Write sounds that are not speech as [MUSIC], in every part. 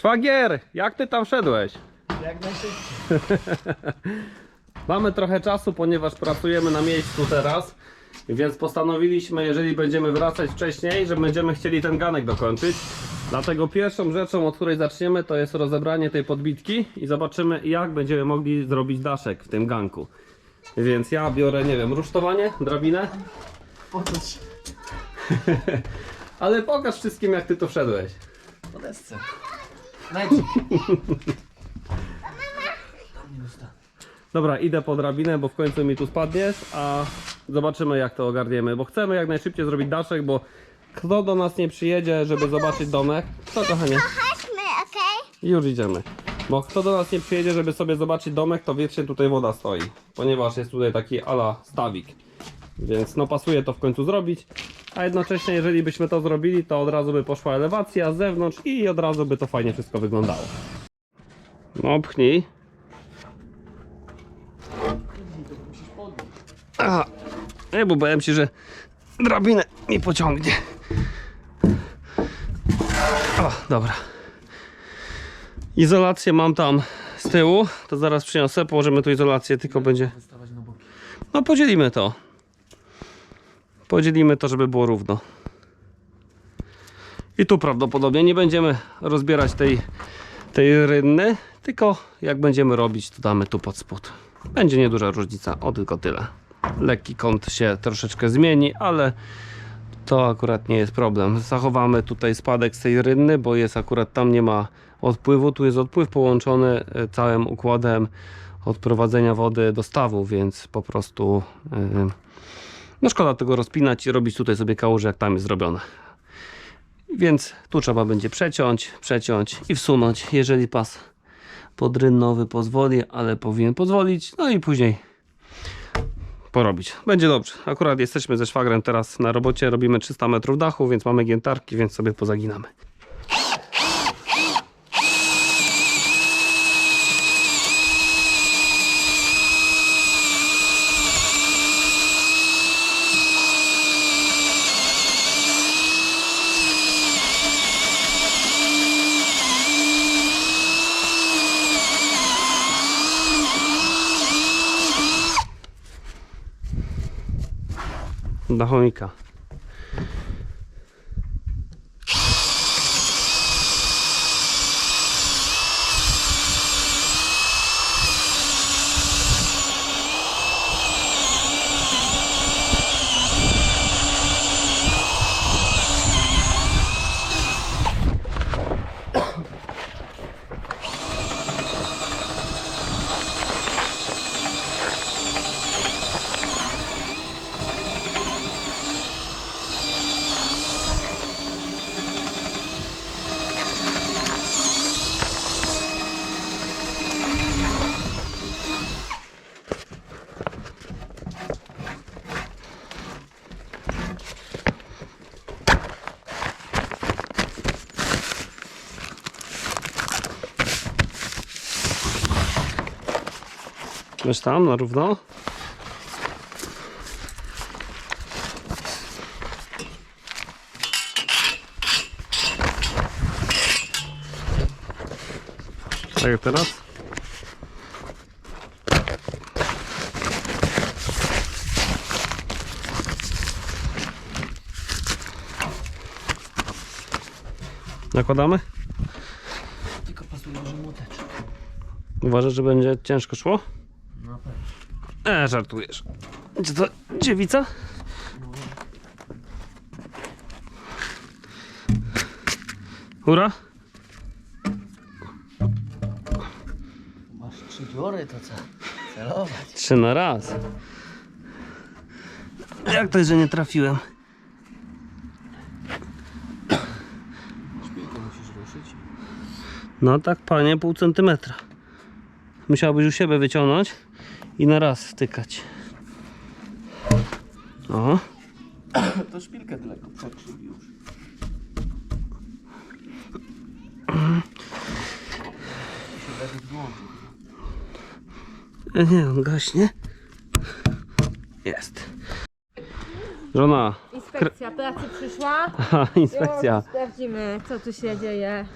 Szwagier, jak ty tam szedłeś? Jak najszybciej. [LAUGHS] Mamy trochę czasu, ponieważ pracujemy na miejscu teraz, więc postanowiliśmy, jeżeli będziemy wracać wcześniej, że będziemy chcieli ten ganek dokończyć. Dlatego pierwszą rzeczą, od której zaczniemy, to jest rozebranie tej podbitki i zobaczymy, jak będziemy mogli zrobić daszek w tym ganku. Więc ja biorę, nie wiem, rusztowanie, drabinę, Po co ci? ale pokaż wszystkim, jak ty to wszedłeś. Po desce. Najpierw. Tam nie dostanę. Dobra, idę po drabinę, bo w końcu mi tu spadniesz, a zobaczymy jak to ogarniemy, bo chcemy jak najszybciej zrobić daszek, bo kto do nas nie przyjedzie, żeby zobaczyć domek, to kochanie, Chodźmy, okej? już idziemy. Bo kto do nas nie przyjedzie, żeby sobie zobaczyć domek, to wiecznie tutaj woda stoi, ponieważ jest tutaj taki ala stawik. Więc no pasuje to w końcu zrobić, a jednocześnie jeżeli byśmy to zrobili, to od razu by poszła elewacja z zewnątrz i od razu by to fajnie wszystko wyglądało. No pchnij. Aha, nie, bo bałem się, że drabinę mi pociągnie. O, dobra. Izolację mam tam z tyłu, to zaraz przyniosę, położymy tu izolację, tylko będzie... No podzielimy to. Podzielimy to, żeby było równo. I tu prawdopodobnie nie będziemy rozbierać tej, tej rynny, tylko jak będziemy robić, to damy tu pod spód. Będzie nieduża różnica, o tylko tyle. Lekki kąt się troszeczkę zmieni, ale to akurat nie jest problem. Zachowamy tutaj spadek z tej rynny, bo jest akurat tam nie ma odpływu. Tu jest odpływ połączony e, całym układem odprowadzenia wody do stawu, więc po prostu yy, no szkoda tego rozpinać i robić tutaj sobie kałuże jak tam jest zrobione. Więc tu trzeba będzie przeciąć, przeciąć i wsunąć, jeżeli pas podrynnowy pozwoli, ale powinien pozwolić, no i później porobić. Będzie dobrze. Akurat jesteśmy ze szwagrem teraz na robocie, robimy 300 metrów dachu, więc mamy giętarki, więc sobie pozaginamy. na. Wiesz tam, na równo? Tak jak teraz? Nakładamy? Tylko pasuje, że młoteczek. Uważasz, że będzie ciężko szło? Na pewno. E, żartujesz. Gdzie to dziewica? Ura? Masz trzy dziury, to co? Celować. Trzy na raz. Jak to, że nie trafiłem? Szpilkę musisz ruszyć. No tak, panie, pół centymetra. Musiałbyś u siebie wyciągnąć i na raz wtykać. O, To szpilkę tylko przekrzyw już. E, nie, on gaśnie. Jest. Żona, Inspekcja pracy przyszła. aha, inspekcja. Już sprawdzimy, co tu się dzieje.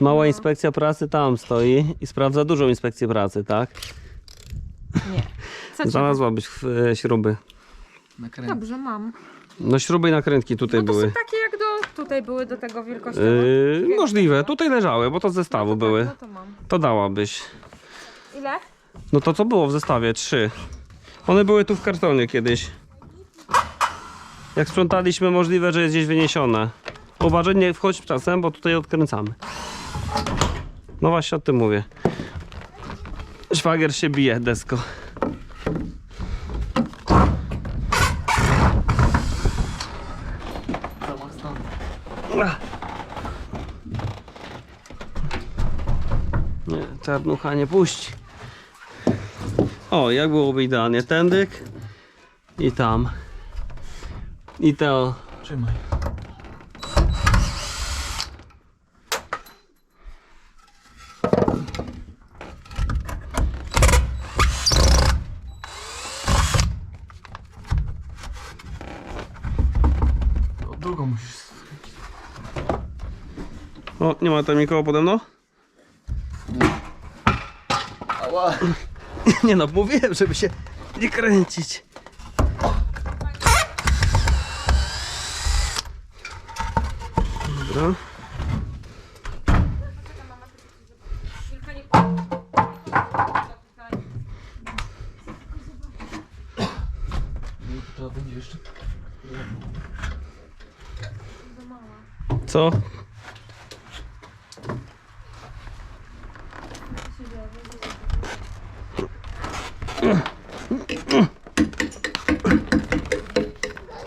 Mała inspekcja pracy tam stoi i sprawdza dużą inspekcję pracy, tak? Co? Znalazłabyś e, śruby. Nakręcę. Dobrze, mam. No śruby i nakrętki tutaj No to były. są takie jak do... Tutaj były do tego wielkości. Yy, możliwe, tutaj leżały, bo to z zestawu były. No to mam. To dałabyś. Ile? No to co było w zestawie? Trzy. One były tu w kartonie kiedyś. Jak sprzątaliśmy, możliwe, że jest gdzieś wyniesione. Uważaj, nie wchodź czasem, bo tutaj odkręcamy. No właśnie o tym mówię. Szwagier się bije, desko. Czarnucha nie puści. O, jak byłoby idealnie. Tędyk i tam. I to. Trzymaj. O, drugą musisz. O, nie ma tam nikogo pode mną? Ała. [LAUGHS] Nie no, mówiłem, żeby się nie kręcić. Dobra.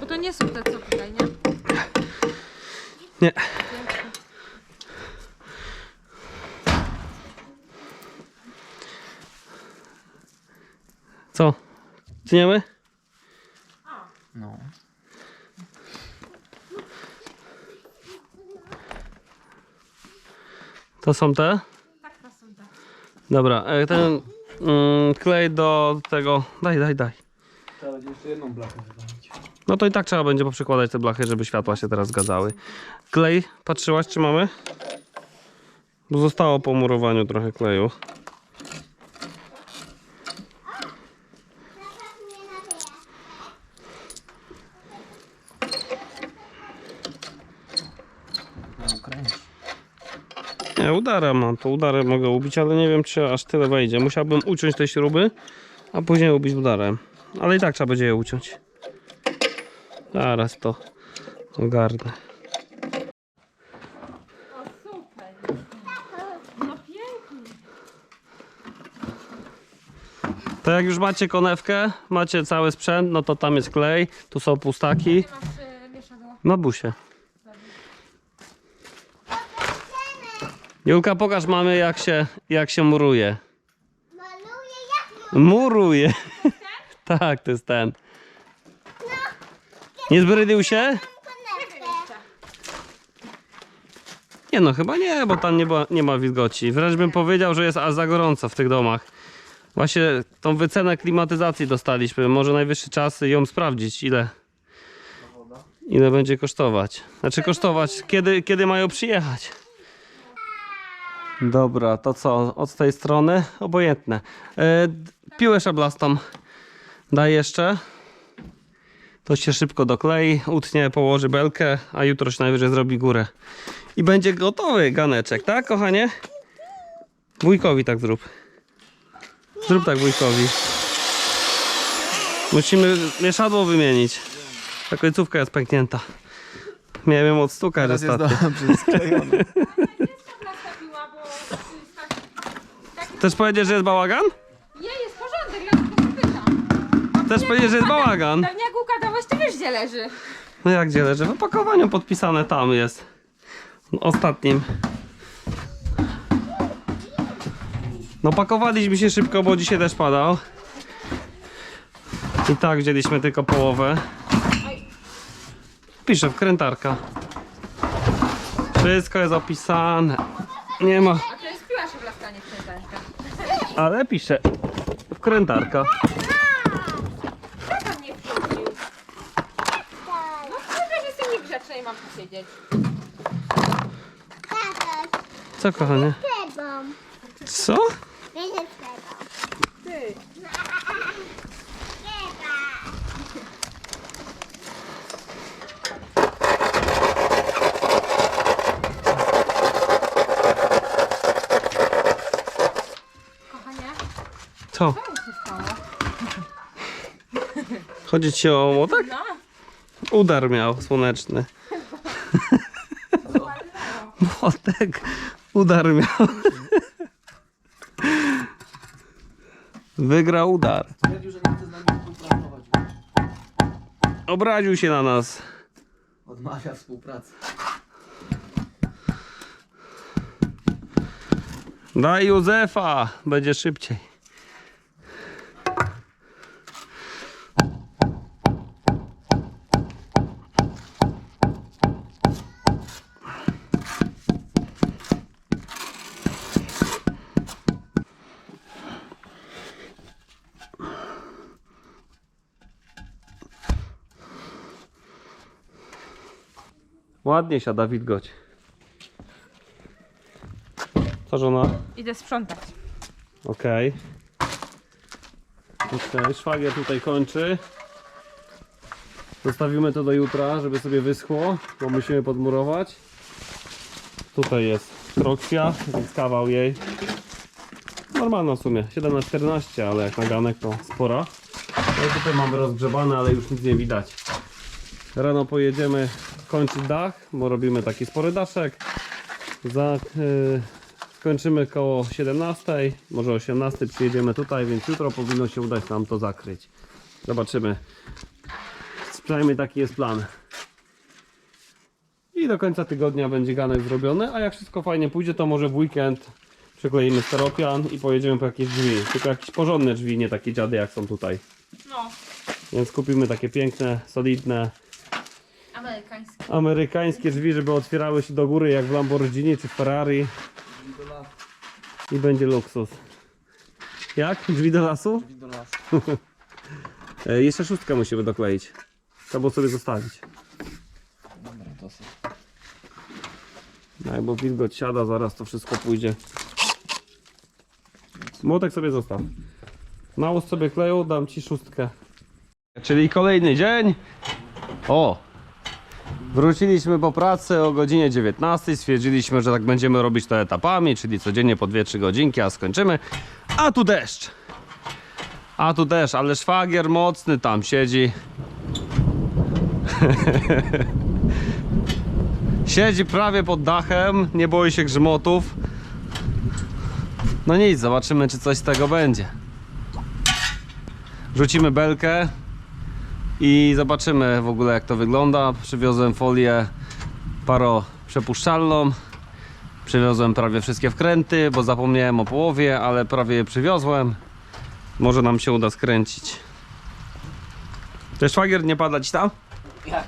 Bo to nie są te co tutaj, nie? Nie. Co? Tniemy? No. To są te? Tak, to są te. Dobra, e, ten mm, klej do tego. Daj, daj, daj. Trzeba będzie jeszcze jedną blachę wywalić. No to i tak trzeba będzie poprzykładać te blachy, żeby światła się teraz zgadzały. Klej, patrzyłaś czy mamy? Bo zostało po murowaniu trochę kleju. No, kręć. Udara mam, to udarem mogę ubić, ale nie wiem czy aż tyle wejdzie. Musiałbym uciąć te śruby, a później ubić udarem. Ale i tak trzeba będzie je uciąć. Zaraz to ogarnę. No. To jak już macie konewkę, macie cały sprzęt, no to tam jest klej, tu są pustaki. Masz y. Na busie. Julka, pokaż mamy jak się, jak się muruje. Maluję jak Muruje. [LAUGHS] tak, to jest ten. Nie zbrydył się? konewkę. Nie no, chyba nie, bo tam nie, ma- nie ma wilgoci. Wręcz bym powiedział, że jest aż za gorąco w tych domach. Właśnie tą wycenę klimatyzacji dostaliśmy. Może najwyższy czas ją sprawdzić, ile, ile będzie kosztować. Znaczy kosztować, kiedy, kiedy mają przyjechać. Dobra, to co? Od tej strony? Obojętne. D- piłę szablastą daj jeszcze. To się szybko doklei, utnie, położy belkę, a jutro się najwyżej zrobi górę. I będzie gotowy ganeczek, tak kochanie? Wujkowi tak zrób. Zrób tak wujkowi. Musimy mieszadło wymienić. Ta końcówka jest pęknięta. Miałem ją odstukać Teraz jest dobrze sklejony. [LAUGHS] Też powiedzieć, że jest bałagan? nie jest porządek, ja tylko pytam. Też powiedzieć, że jest bałagan. Pewnie jak układałaś, to wiesz gdzie leży. No jak gdzie leży? W opakowaniu podpisane tam jest. Ostatnim. No pakowaliśmy się szybko, bo dzisiaj też padał. I tak wzięliśmy tylko połowę. Piszę wkrętarka. Wszystko jest opisane. Nie ma, A to jest piła szyblaska, nie wkrętanka. ale pisze wkrętarka. Kto tam nie wchodził? No przecież jestem niegrzeczna i mam tu siedzieć. Co, kochanie? Tebą. Co? Będzie tebą. Ty. Teba. Kochanie, Co? Chodzi ci o młotek? No. Udar miał słoneczny. [LAUGHS] Młotek. Udar miał. Wygrał udar. Stwierdził, że nie chce z nami współpracować. Obraził się na nas. Odmawia współpracy. Daj Józefa, będzie szybciej. Ładnie siada wilgoć. Co żona? Idę sprzątać. Okej. Okej, szwagier tutaj kończy. Zostawimy to do jutra, żeby sobie wyschło, bo musimy podmurować. Tutaj jest krokwia, więc kawał jej. Normalna w sumie, 7 na 14 ale jak na ganek to spora. No i tutaj mamy rozgrzebane, ale już nic nie widać. Rano pojedziemy kończyć dach, bo robimy taki spory daszek. Za, y, Kończymy koło 17, może 18 przyjedziemy tutaj, więc jutro powinno się udać nam to zakryć. Zobaczymy. Przynajmniej taki jest plan. I do końca tygodnia będzie ganek zrobiony, a jak wszystko fajnie pójdzie, to może w weekend przykleimy steropian i pojedziemy po jakieś drzwi. Tylko jakieś porządne drzwi, nie takie dziady jak są tutaj. No. Więc kupimy takie piękne, solidne, Amerykański. amerykańskie drzwi, żeby otwierały się do góry jak w Lamborghini czy Ferrari. Drzwi do lasu. I będzie luksus. Jak? Drzwi do lasu? Drzwi do lasu. [LAUGHS] E, jeszcze szóstkę musimy dokleić. Albo sobie zostawić. Dobra, to są. No, bo wilgoć siada, zaraz to wszystko pójdzie. Młotek sobie zostaw. Nałóż sobie kleju, dam ci szóstkę. Czyli kolejny dzień. O! Wróciliśmy po pracy o godzinie 19. Stwierdziliśmy, że tak będziemy robić to etapami, czyli codziennie po 2-3 godzinki, a skończymy. A tu deszcz! A tu deszcz, ale szwagier mocny tam siedzi. [LAUGHS] Siedzi prawie pod dachem, nie boi się grzmotów. No nic, zobaczymy czy coś z tego będzie. Rzucimy belkę i zobaczymy w ogóle jak to wygląda. Przywiozłem folię paro przepuszczalną. Przywiozłem prawie wszystkie wkręty, bo zapomniałem o połowie, ale prawie je przywiozłem. Może nam się uda skręcić. Te szwagier nie pada ci tam? Jak?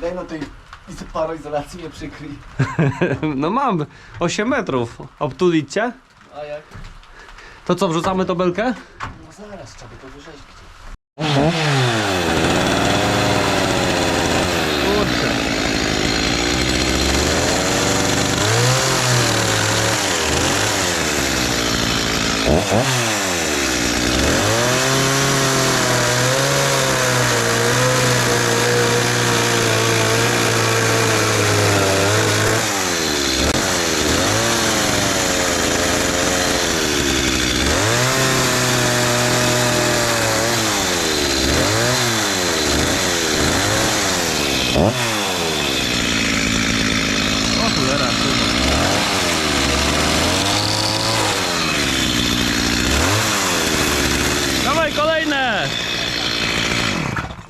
Daj no tej iz- paroizolacji nie przykryj. [LAUGHS] No mam 8 metrów. Obtulić cię? A jak? To co, wrzucamy to belkę? No zaraz trzeba by to wyrzeźbić. Kurczę. O cholera, Dawaj kolejne!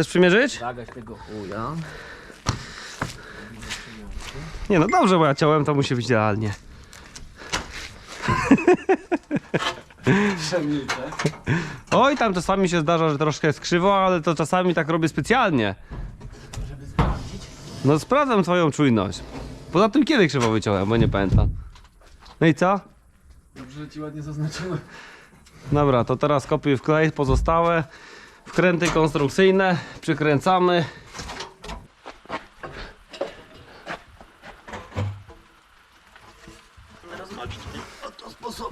Chcesz przymierzyć? Zagać tego chuja. Nie no dobrze, bo ja ciałem to musi być idealnie. Przemilczę. Oj, tam czasami się zdarza, że troszkę jest krzywo, ale to czasami tak robię specjalnie. Żeby sprawdzić. No sprawdzam twoją czujność. Poza tym kiedy krzywo wyciąłem, bo nie pamiętam. No i co? Dobrze, że ci ładnie zaznaczyłem. Dobra, to teraz kopiuj w klej pozostałe wkręty konstrukcyjne, przykręcamy. To.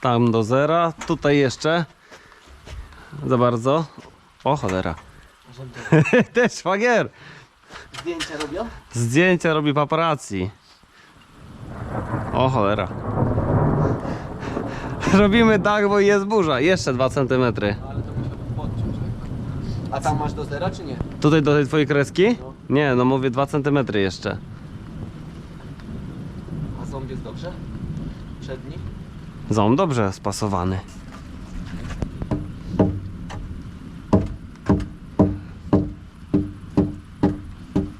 Tam do zera, tutaj jeszcze. Za bardzo. O cholera. [LAUGHS] Też szwagier. Zdjęcia robią? Zdjęcia robi paparazzi. O cholera. [LAUGHS] Robimy tak, bo jest burza. Jeszcze 2 cm. Ale to musiałbym podciąć lekko. A tam masz do zera czy nie? Tutaj do tej twojej kreski? Nie, no mówię 2 cm jeszcze. A ząb jest dobrze? Przedni? Ząb dobrze spasowany.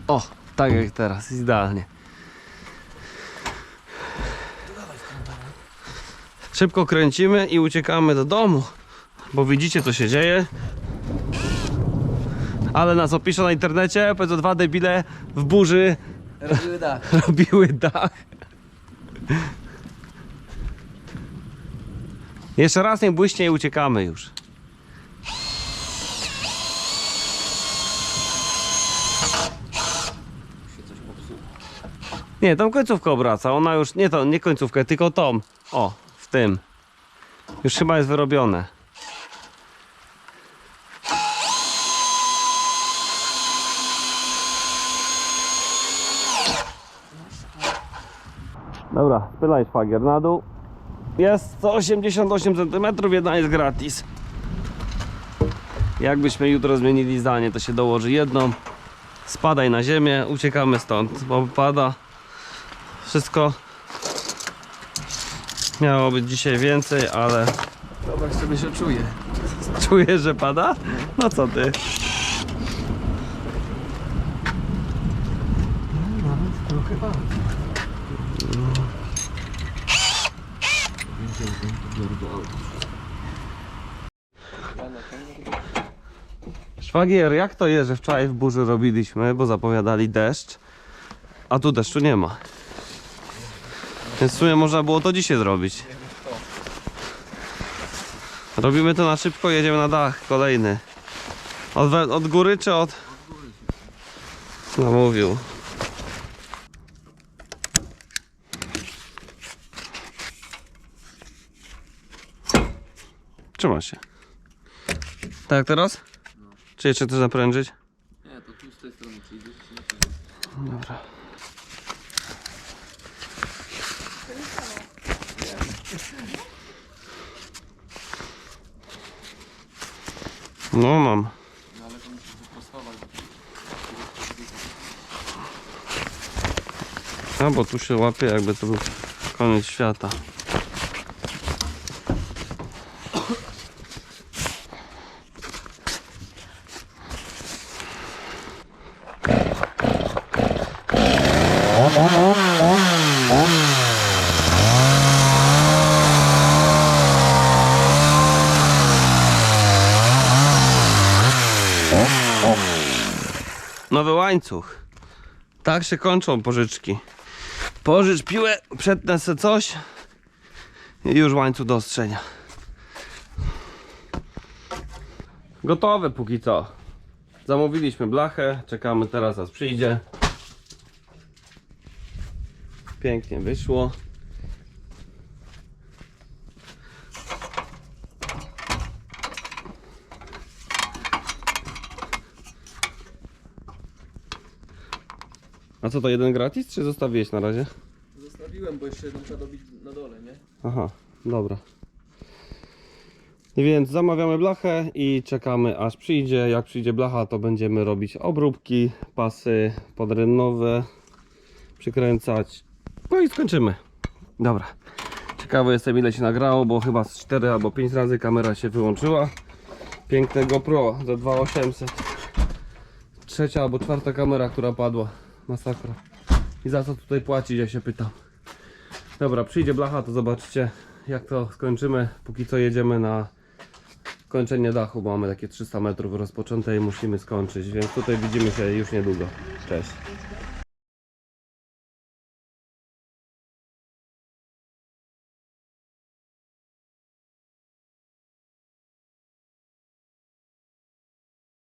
O, tak jak teraz, idealnie. Szybko kręcimy i uciekamy do domu, bo widzicie co się dzieje. Ale nas opiszą na internecie, powiedzą dwa debile w burzy Robiły tak. [LAUGHS] robiły dach. Jeszcze raz nie błyśnie i uciekamy już. Nie, tą końcówkę obraca. Ona już, nie tą, nie końcówkę, tylko tą. O, w tym. Już chyba jest wyrobione. Dobra, spylaj szwagier na dół. Jest 188 cm, jedna jest gratis. Jakbyśmy jutro zmienili zdanie, to się dołoży jedną. Spadaj na ziemię, uciekamy stąd, bo pada. Wszystko miało być dzisiaj więcej, ale Zobacz sobie się czuje. czujesz, że pada? No co ty? Trochę pada. Szwagier, jak to jest, że wczoraj w burzy robiliśmy, bo zapowiadali deszcz, a tu deszczu nie ma. Więc w sumie można było to dzisiaj zrobić. Robimy to na szybko, jedziemy na dach, kolejny. Od, od góry czy od... No mówił. Trzyma się. Tak teraz? Czy jeszcze chcesz naprężyć? Nie, to tu z tej strony przyjdziesz. Dobra. No mam. No ale to musisz wyprostować. A bo tu się łapie jakby to był koniec świata. Nowy łańcuch. Tak się kończą pożyczki. Pożycz piłę, przetnę coś i już łańcuch do ostrzenia. Gotowe póki co. Zamówiliśmy blachę, czekamy teraz aż przyjdzie. Pięknie wyszło. A co to jeden gratis, czy zostawiłeś na razie? Zostawiłem, bo jeszcze jedną trzeba dobić na dole, nie? Aha, dobra. Więc zamawiamy blachę i czekamy aż przyjdzie. Jak przyjdzie blacha, to będziemy robić obróbki, pasy podręnowe, przykręcać. No i skończymy. Dobra. Ciekawy jestem ile się nagrało, bo chyba z 4 albo 5 razy kamera się wyłączyła. Piękne GoPro za 2800. Trzecia albo czwarta kamera, która padła. Masakra. I za co tutaj płacić, ja się pytam. Dobra, przyjdzie blacha, to zobaczycie jak to skończymy. Póki co jedziemy na kończenie dachu, bo mamy takie 300 metrów rozpoczęte i musimy skończyć, więc tutaj widzimy się już niedługo. Cześć.